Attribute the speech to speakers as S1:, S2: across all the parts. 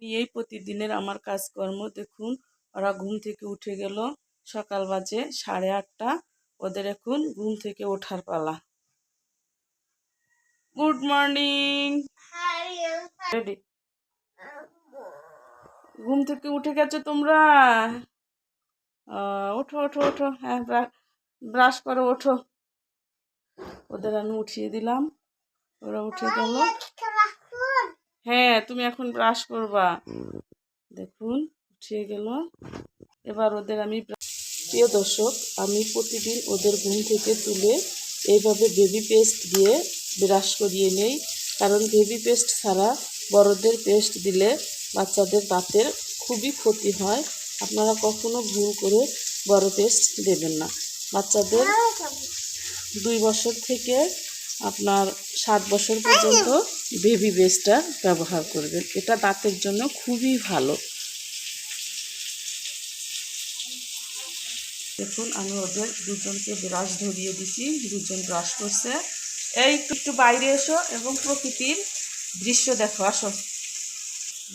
S1: নিয়েই প্রতিদিনের আমার কাজকর্ম। দেখুন ওরা ঘুম থেকে উঠে গেল সকাল বাজে সাড়ে আটটা। ওদের এখন ঘুম থেকে ওঠার পালা। Good morning. রেডি ঘুম থেকে উঠে গেছো তোমরা? ওঠো ওঠো ওঠো। হ্যাঁ ব্রাশ করো ওঠো। ওদের আমি উঠিয়ে দিলাম। ওরা উঠে গেল। হ্যাঁ তুমি এখন ব্রাশ করবা। দেখুন উঠিয়ে গেল। এবার ওদের আমি প্রিয় দর্শক আমি প্রতিদিন ওদের ঘুম থেকে তুলে এইভাবে বেবি পেস্ট দিয়ে ব্রাশ করিয়ে নেই। কারণ বেবি পেস্ট ছাড়া বড়দের পেস্ট দিলে বাচ্চাদের দাঁতের খুবই ক্ষতি হয়। আপনারা কখনো ভুল করে বড় পেস্ট দেবেন না। বাচ্চাদের দুই বছর থেকে আপনার সাত বছর পর্যন্ত বেবি বেসটা ব্যবহার করবেন। এটা দাঁতের জন্য খুবই ভালো। দেখুন, আমি ওদের দুজনকে ব্রাশ ধরিয়ে দিছি। দুজন ব্রাশ করছে। এই, একটু একটু বাইরে এসো এবং প্রকৃতির দৃশ্য দেখো, আসো।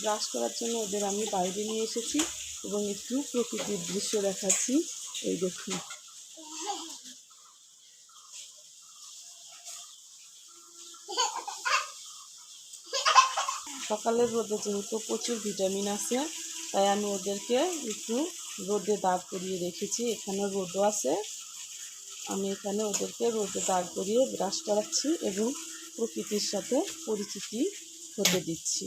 S1: ব্রাশ করার জন্য ওদের আমি বাইরে নিয়ে এসেছি এবং একটু প্রকৃতির দৃশ্য দেখাচ্ছি। এই দেখুন। সকালের রোদে যেহেতু প্রচুর ভিটামিন আছে, তাই আমি ওদেরকে একটু রোদে দাগ করিয়ে রেখেছি। এখানে রোদও আছে। আমি এখানে ওদেরকে রোদে দাগ করিয়ে ব্রাশ করাচ্ছি এবং প্রকৃতির সাথে পরিচিতি হতে দিচ্ছি।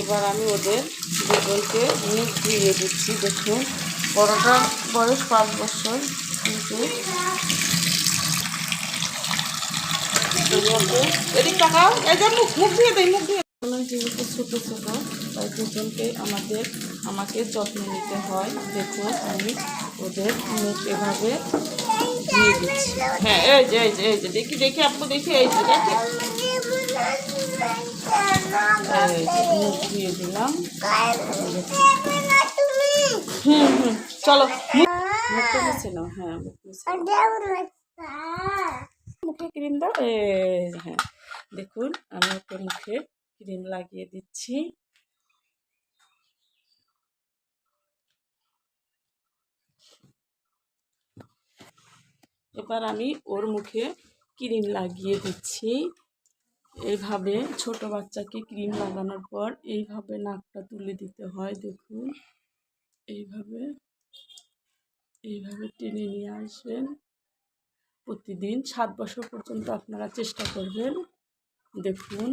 S1: এবার আমি ওদের দুজনকে মুখ ধুয়ে দিচ্ছি। দেখুন বড়টার বয়স পাঁচ বছর, কিন্তু মুখ ধুয়ে দেয় মুখ ধুয়ে যেহেতু ছোটো ছোটো, তাই দুজনকে আমাদের, আমাকে যত্ন নিতে হয়। দেখুন আমি ওদের মুখ এভাবে ধুয়ে দিচ্ছি। হ্যাঁ এই যে এই যে এই যে, দেখি দেখি আপু, দেখি, এই যে, দেখি। মুখ ধুয়ে দিলাম। হুম হুম, চলো, মুখ- মুখটা মুছে হ্যাঁ মুখে ক্রিম দাও হ্যাঁ দেখুন, আমি ওকে মুখে ক্রিম লাগিয়ে দিচ্ছি। এবার আমি ওর মুখে ক্রিম লাগিয়ে দিচ্ছি। এইভাবে ছোট বাচ্চাকে ক্রিম লাগানোর পর এইভাবে নাকটা তুলে দিতে হয়, দেখুন। এইভাবে এইভাবে টেনে নিয়ে আসবেন। প্রতিদিন সাত বছর পর্যন্ত আপনারা চেষ্টা করবেন, দেখুন।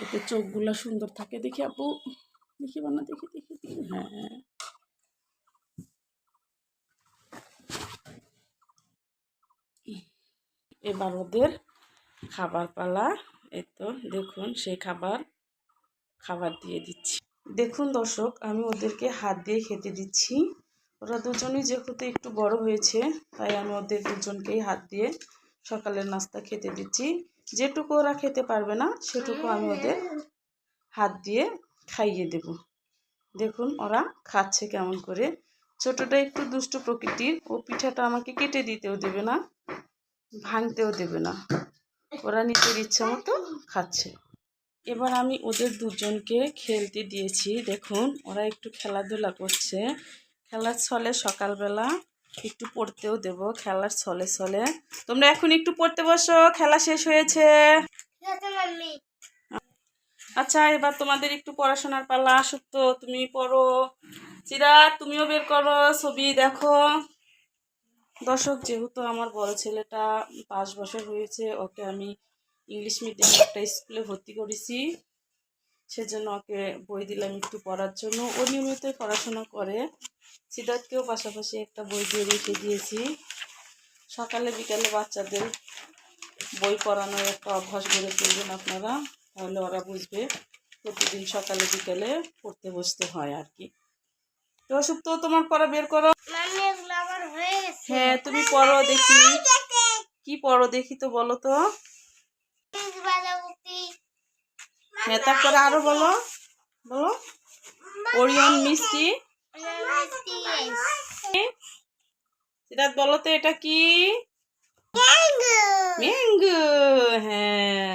S1: এতে চোখগুলো সুন্দর থাকে। দেখি আপু, দেখি বানা, দেখি দেখি দেখি। হ্যাঁ। এবার ওদের খাবার পালা। এই তো, দেখুন, সেই খাবার খাবার দিয়ে দিচ্ছি। দেখুন দর্শক, আমি ওদেরকে হাত দিয়ে খেতে দিচ্ছি। ওরা দুজনেই যেহেতু একটু বড় হয়েছে, তাই আমি ওদের দুজনকেই হাত দিয়ে সকালের নাস্তা খেতে দিচ্ছি। যেটুকু ওরা খেতে পারবে না, সেটুকু আমি ওদের হাত দিয়ে খাইয়ে দেব। দেখুন ওরা খাচ্ছে কেমন করে। ছোটটা একটু দুষ্ট প্রকৃতির, ও পিঠাটা আমাকে কেটে দিতেও দেবে না, ভাঙতেও দেবে না। ওরা নিজের ইচ্ছা মতো খাচ্ছে। এবার আমি ওদের দুজনকে খেলতে দিয়েছি। দেখুন, ওরা একটু খেলাধুলা করছে। খেলার ছলে সকালবেলা একটু পড়তেও দেব, খেলার ছলে ছলে। তোমরা এখন একটু পড়তে বসো, খেলা শেষ হয়েছে। আচ্ছা এবার তোমাদের একটু পড়াশোনার পালা আসুক তো তুমি পড়ো। চিরাত তুমিও বের করো, ছবি দেখো। দর্শক, যেহেতু আমার বড় ছেলেটা পাঁচ বছর হয়েছে, ওকে আমি ইংলিশ মিডিয়াম একটা স্কুলে ভর্তি করেছি। সেজন্য ওকে বই দিলাম একটু পড়ার জন্য। ও নিয়মিতই পড়াশোনা করে। সিদ্ধার্থকেও পাশাপাশি একটা বই দিয়ে রেখে দিয়েছি। সকালে বিকালে বাচ্চাদের বই পড়ানোর একটা অভ্যাস গড়ে তুলবেন আপনারা তাহলে ওরা বুঝবে প্রতিদিন সকালে বিকালে পড়তে বসতে হয় আর কি। তো অসুখ তো তোমার পড়া বের করো।
S2: হয়ে
S1: তুমি পড়ো দেখি। কি পড়ো দেখি তো বলো তো। হ্যাঁ তারপরে আরও বলো। বলো। ওরিয়ন মিষ্টি। সিদ্ধার্থ বলো তো এটা কি? ম্যাঙ্গো হ্যাঁ।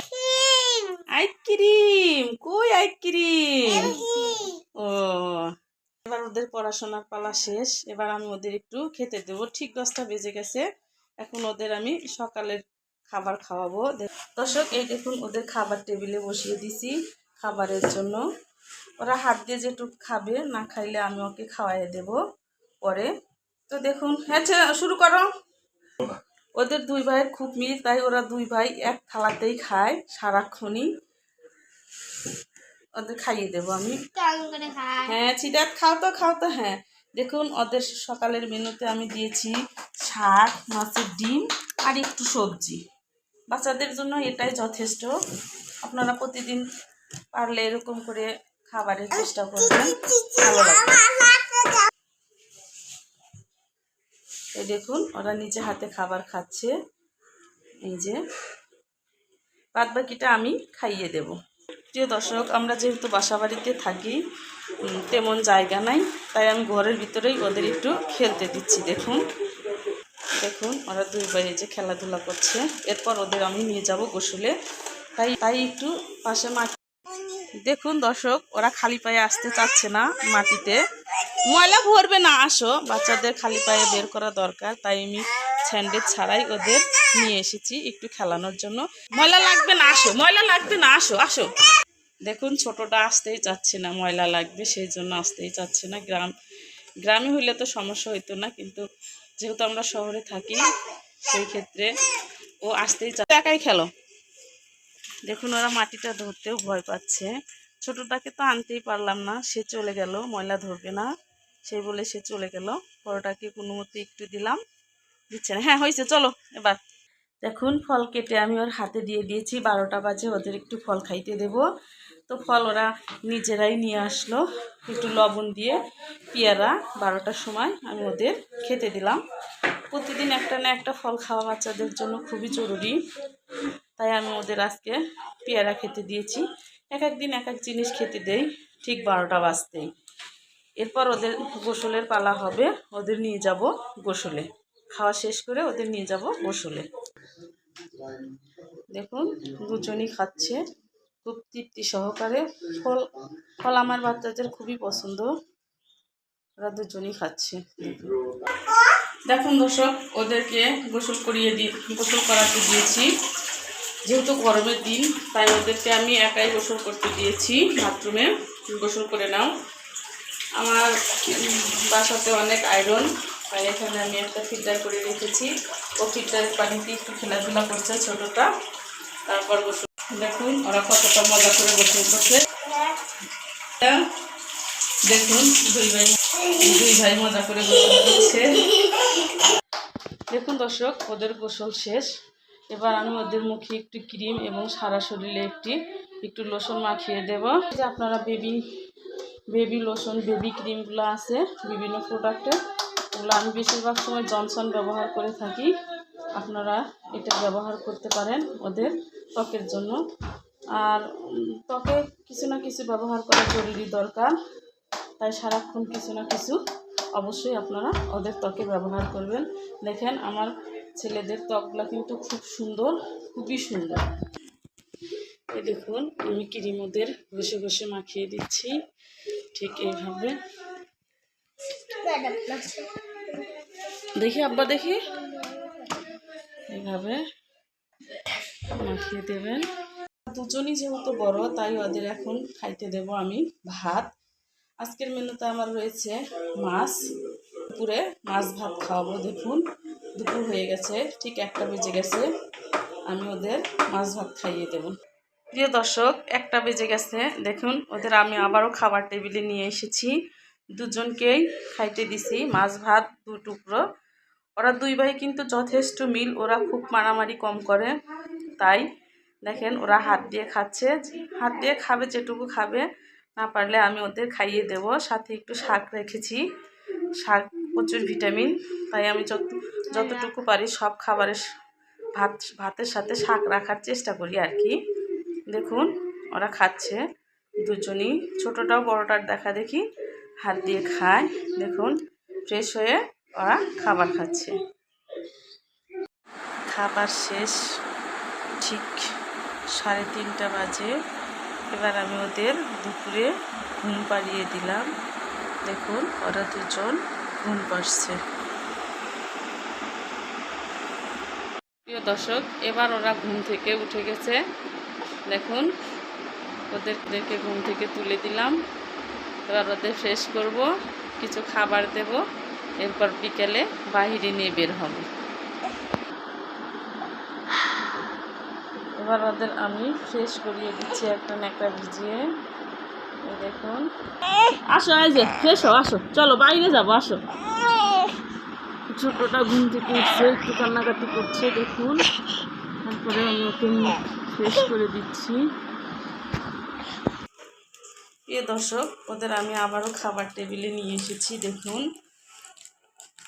S1: আইসক্রিম কই এই ক্রিম ও এবার ওদের পড়াশোনার পালা শেষ এবার আমি ওদের একটু খেতে দেবো। ঠিক দশটা বেজে গেছে এখন ওদের আমি সকালের খাবার খাওয়াবো। দর্শক এই দেখুন ওদের খাবার টেবিলে বসিয়ে দিছি খাবারের জন্য। ওরা হাত দিয়ে যেটুক খাবে না খাইলে আমি ওকে খাওয়াই দেব পরে। তো দেখুন হ্যাঁ শুরু করো। ওদের দুই ভাইয়ের খুব মিল তাই ওরা দুই ভাই এক থালাতেই খায় সারাক্ষণই। ওদের খাইয়ে দেবো আমি। হ্যাঁ চিটাত খাও তো খাও তো হ্যাঁ। দেখুন ওদের সকালের মেনুতে আমি দিয়েছি শাক মাছের ডিম আর একটু সবজি। বাচ্চাদের জন্য এটাই যথেষ্ট। আপনারা প্রতিদিন পারলে এরকম করে খাবারের চেষ্টা করবেন। ভালো লাগবে। এই দেখুন ওরা নিজে হাতে খাবার খাচ্ছে। এই যে বাদ বাকিটা আমি খাইয়ে দেব। প্রিয় দর্শক আমরা যেহেতু বাসা বাড়িতে থাকি তেমন জায়গা নাই তাই আমি ঘরের ভিতরেই ওদের একটু খেলতে দিচ্ছি দেখুন। দেখুন ওরা দুই ভাই এই যে খেলাধুলা করছে। এরপর ওদের আমি নিয়ে যাব গোসলে। তাই তাই একটু পাশে মাটি দেখুন দর্শক, ওরা খালি পায়ে আসতে চাচ্ছে না মাটিতে। ময়লা ভরবে না, আসো। বাচ্চাদের খালি পায়ে বের করা দরকার, তাই আমি স্যান্ডেল ছাড়াই ওদের নিয়ে এসেছি একটু খেলানোর জন্য। ময়লা লাগবে না, আসো, ময়লা লাগবে না, আসো আসো। দেখুন, ছোটটা আসতেই চাচ্ছে না, ময়লা লাগবে, সেই জন্য আসতেই চাচ্ছে না। গ্রাম, গ্রামে হইলে তো সমস্যা হইতো না, কিন্তু যেহেতু আমরা শহরে থাকি, সেই ক্ষেত্রে ও আসতেই চাচ্ছে একাই খেলো। দেখুন, ওরা মাটিটা ধরতেও ভয় পাচ্ছে। ছোটটাকে তো আনতেই পারলাম না, সে চলে গেল, ময়লা ধরবে না। সেই বলে সে চলে গেল বড়টাকে কোনো মতে একটু দিলাম, দিচ্ছে না। হ্যাঁ হয়েছে, চলো, এবার। দেখুন, ফল কেটে আমি ওর হাতে দিয়ে দিয়েছি, বারোটা বাজে, ওদের একটু ফল খাইতে দেব। তো ফল ওরা নিজেরাই নিয়ে আসলো, একটু লবণ দিয়ে পেয়ারা, বারোটার সময় আমি ওদের খেতে দিলাম। প্রতিদিন একটা না একটা ফল খাওয়া বাচ্চাদের জন্য খুবই জরুরি। তাই আমি ওদের আজকে পেয়ারা খেতে দিয়েছি। এক এক দিন এক এক জিনিস খেতে দেই, ঠিক বারোটা বাজতেই। এরপর ওদের গোসলের পালা হবে, ওদের নিয়ে যাব গোসলে। খাওয়া শেষ করে ওদের নিয়ে যাব গোসলে। দেখুন, দুজনই খাচ্ছে। খুব তৃপ্তি সহকারে। ফল ফল আমার বাচ্চাদের খুবই পছন্দ। ওরা দুজনই খাচ্ছে। দেখুন। দর্শক, ওদেরকে গোসল করিয়ে দিয়ে গোসল করাতে দিয়েছি। যেহেতু গরমের দিন, তাই ওদেরকে আমি একাই গোসল করতে দিয়েছি, বাথরুমে। গোসল করে নাও। আমার বাসাতে অনেক আয়রন, তাই এখানে আমি একটা ফিল্টার করে রেখেছি। ও ফিল্টারের পানিতে একটু খেলাধুলা করছে ছোটোটা। তারপর গোসল। দেখুন, ওরা কতটা মজা করে গোসল করছে। দেখুন, দুই ভাই দুই ভাই মজা করে গোসল করছে। দেখুন দর্শক, ওদের গোসল শেষ। এবার আমি ওদের মুখে একটু ক্রিম এবং সারা শরীরে একটি, একটু লোশন মাখিয়ে দেব। যে আপনারা বেবি বেবি লোশন, বেবি ক্রিমগুলো আছে বিভিন্ন প্রোডাক্টের ওগুলো আমি বেশিরভাগ সময় জনসন ব্যবহার করে থাকি। আপনারা এটা ব্যবহার করতে পারেন ওদের ত্বকের জন্য। আর ত্বকে কিছু না কিছু ব্যবহার করা জরুরি দরকার। তাই সারাক্ষণ কিছু না কিছু অবশ্যই আপনারা ওদের ত্বকে ব্যবহার করবেন। দেখেন আমার ছেলেদের ত্বকগুলো কিন্তু খুব সুন্দর, খুবই সুন্দর। এই দেখুন, আমি ক্রিম ওদের ঘষে ঘষে মাখিয়ে দিচ্ছি, ঠিক এইভাবে। দেখি আব্বা, দেখি। এইভাবে মাখিয়ে দেবেন। দুজনই যেহেতু বড়, তাই ওদের এখন খাইতে দেব আমি ভাত। আজকের মেনুতে আমার রয়েছে মাছ। দুপুরে মাছ ভাত খাওয়াবো, দেখুন। দুপুর হয়ে গেছে, ঠিক একটা বেজে গেছে। আমি ওদের মাছ ভাত খাইয়ে দেব। প্রিয় দর্শক, একটা বেজে গেছে। দেখুন, ওদের আমি আবারও খাবার টেবিলে নিয়ে এসেছি। দুজনকেই খাইতে দিছি, মাছ ভাত দু টুকরো। ওরা দুই ভাই কিন্তু যথেষ্ট মিল, ওরা খুব মারামারি কম করে। তাই দেখেন, ওরা হাত দিয়ে খাচ্ছে। হাত দিয়ে খাবে, যেটুকু খাবে, না পারলে আমি ওদের খাইয়ে দেব। সাথে একটু শাক রেখেছি। শাক প্রচুর ভিটামিন, তাই আমি যত, যতটুকু পারি সব খাবারের ভাত, ভাতের সাথে শাক রাখার চেষ্টা করি আর কি। দেখুন, ওরা খাচ্ছে, দুজনই, ছোটোটাও বড়টার দেখা দেখি, হাত দিয়ে খায়, দেখুন, ফ্রেশ হয়ে ওরা খাবার খাচ্ছে। খাবার শেষ, ঠিক সাড়ে তিনটা বাজে, এবার আমি ওদের দুপুরে ঘুম পাড়িয়ে দিলাম। দেখুন, ওরা দুজন ঘুম পাড়ছে। প্রিয় দর্শক, এবার ওরা ঘুম থেকে উঠে গেছে। দেখুন, ওদেরকে ঘুম থেকে তুলে দিলাম। এবার ওদের ফ্রেশ করব, কিছু খাবার দেব। এরপর বিকেলে বাহিরে নিয়ে বের হবে। এবার ওদের আমি ফ্রেশ করিয়ে দিচ্ছি একটা ন্যাকড়া ভিজিয়ে। দেখুন। আসো, এই যে, ফ্রেশ আসো। চলো, বাইরে যাব, আসো। ছোটটা ঘুম থেকে উঠছে, একটু কান্নাকাটি করছে, দেখুন। তারপরে আমি ওকে ফ্রেশ করে দিচ্ছি। প্রিয় দর্শক, ওদের আমি আবারও খাবার টেবিলে নিয়ে এসেছি, দেখুন।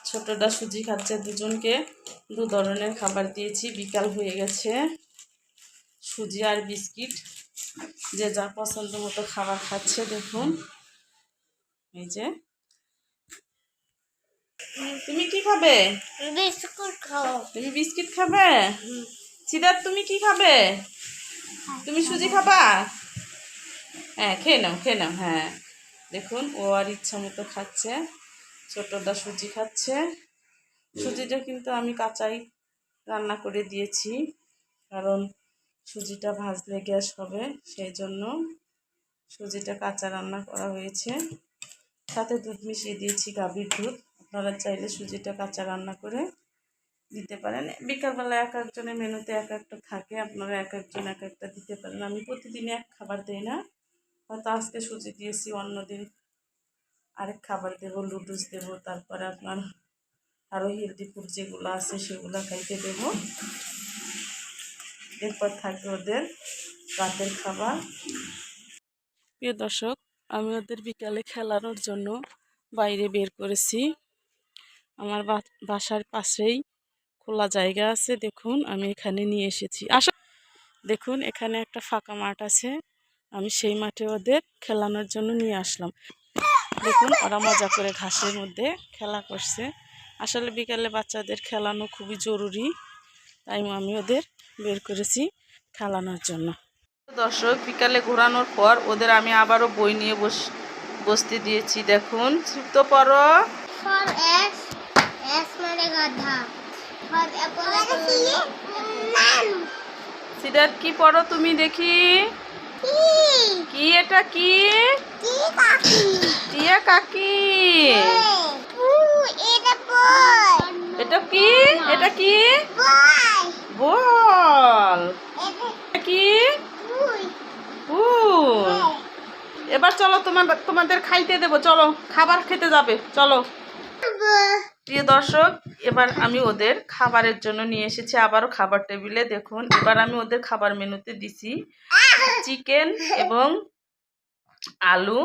S1: ছোটটা সুজি খাচ্ছে দুজনকে। দু ধরনের খাবার দিয়েছি, বিকাল হয়ে গেছে। সুজি আর বিস্কিট। যে যা পছন্দ মতো খাবার খাচ্ছে দেখুন। এই যে। তুমি কি খাবে?
S2: বিস্কুট খাও
S1: তুমি বিস্কিট খাবে? সিদ্ধার্থ তুমি কি খাবে? তুমি সুজি খাবা? হ্যাঁ খেয়ে নাও খেয়ে নাও হ্যাঁ। দেখুন ও আর ইচ্ছা মতো খাচ্ছে। ছোটটা সুজি খাচ্ছে। সুজিটা কিন্তু আমি কাঁচাই রান্না করে দিয়েছি। কারণ সুজিটা ভাজলে গ্যাস হবে, সেই জন্য সুজিটা কাঁচা রান্না করা হয়েছে। সাথে দুধ মিশিয়ে দিয়েছি গাভীর দুধ। আপনারা চাইলে সুজিটা কাঁচা রান্না করে দিতে পারেন। বিকালবেলা এক একজনের মেনুতে এক একটা থাকে, আপনারা এক একজন এক একটা দিতে পারেন। আমি প্রতিদিন এক খাবার দিই না। হয়তো আজকে সুজি দিয়েছি, অন্যদিন আরেক খাবার দেবো লুডুস দেবো, তারপরে আপনার আরও হেলদি ফুড যেগুলো আছে সেগুলো খাইতে দেবো। এরপর থাকবে ওদের রাতের খাবার। প্রিয় দর্শক, আমি ওদের বিকালে খেলানোর জন্য বাইরে বের করেছি। আমার বাসার পাশেই খোলা জায়গা আছে, দেখুন, আমি এখানে নিয়ে এসেছি। আসো, দেখুন, এখানে একটা ফাঁকা মাঠ আছে। আমি সেই মাঠে ওদের খেলানোর জন্য নিয়ে আসলাম। দেখুন, ওরা মজা করে ঘাসের মধ্যে খেলা করছে। আসলে বিকালে বাচ্চাদের খেলানো খুবই জরুরি, তাই আমি ওদের বের করেছি খেলানোর জন্য। দর্শক বিকালে ঘোরানোর পর ওদের আমি আবারও বই নিয়ে বস বসতে দিয়েছি। দেখুন তো পড়ো।
S2: ফর এস এস মানে গাধা। ফর অ্যাপল ম্যান
S1: সিদ্ধার্থ কি পড়ো তুমি দেখি?
S2: কি
S1: কি এটা কি?
S2: কি কাকি।
S1: টিয়া কাকি।
S2: এটা
S1: কি? এটা কি?
S2: বল।
S1: কি? এবার চলো, তোমার তোমাদের খাইতে দেবো। চলো, খাবার খেতে যাবে। চলো। প্রিয় দর্শক, এবার আমি ওদের খাবারের জন্য নিয়ে এসেছি। আবারও খাবার টেবিলে দেখুন। এবার আমি ওদের খাবার মেনুতে দিছি চিকেন এবং আলু।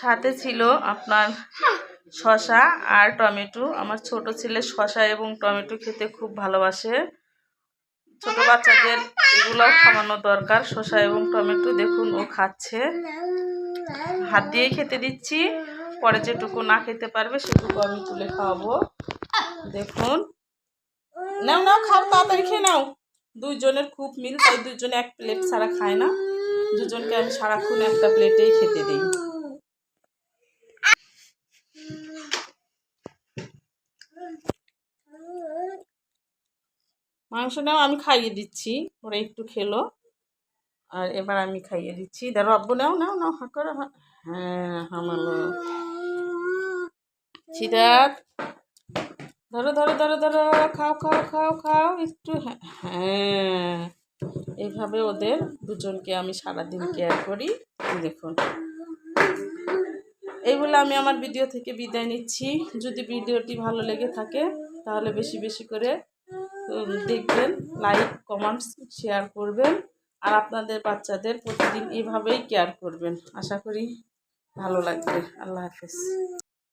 S1: সাথে ছিল আপনার শসা আর টমেটো। আমার ছোট ছেলে শসা এবং টমেটো খেতে খুব ভালোবাসে। ছোট বাচ্চাদের এগুলোও খাওয়ানো দরকার। শসা এবং টমেটো দেখুন, ও খাচ্ছে। হাত দিয়ে খেতে দিচ্ছি। পরে যেটুকু না খেতে পারবে, সেটুকু আমি তুলে খাওয়াবো। দেখুন। নাও নাও, খাও, তাড়াতাড়ি খেয়ে নাও। দুইজনের খুব মিল, তাই দুজনে এক প্লেট ছাড়া খায় না। দুজনকে আমি সারাক্ষণ একটা প্লেটেই খেতে দিই। মাংস নাও, আমি খাইয়ে দিচ্ছি। ওরা একটু খেলো। আর এবার আমি খাইয়ে দিচ্ছি। ধরো আব্বু, নাও নাও নাও, হা, করো হ্যাঁ হামালো সিদ্ধার্থ ধরো ধরো ধরো ধরো, খাও খাও খাও খাও, একটু হ্যাঁ হ্যাঁ। এইভাবে ওদের দুজনকে আমি সারাদিন কেয়ার করি। দেখুন। এইগুলো আমি আমার ভিডিও থেকে বিদায় নিচ্ছি। যদি ভিডিওটি ভালো লেগে থাকে, তাহলে বেশি বেশি করে দেখবেন লাইক কমেন্টস শেয়ার করবেন আর আপনাদের বাচ্চাদের প্রতিদিন এভাবেই কেয়ার করবেন। আশা করি ভালো লাগবে। আল্লাহ হাফেজ।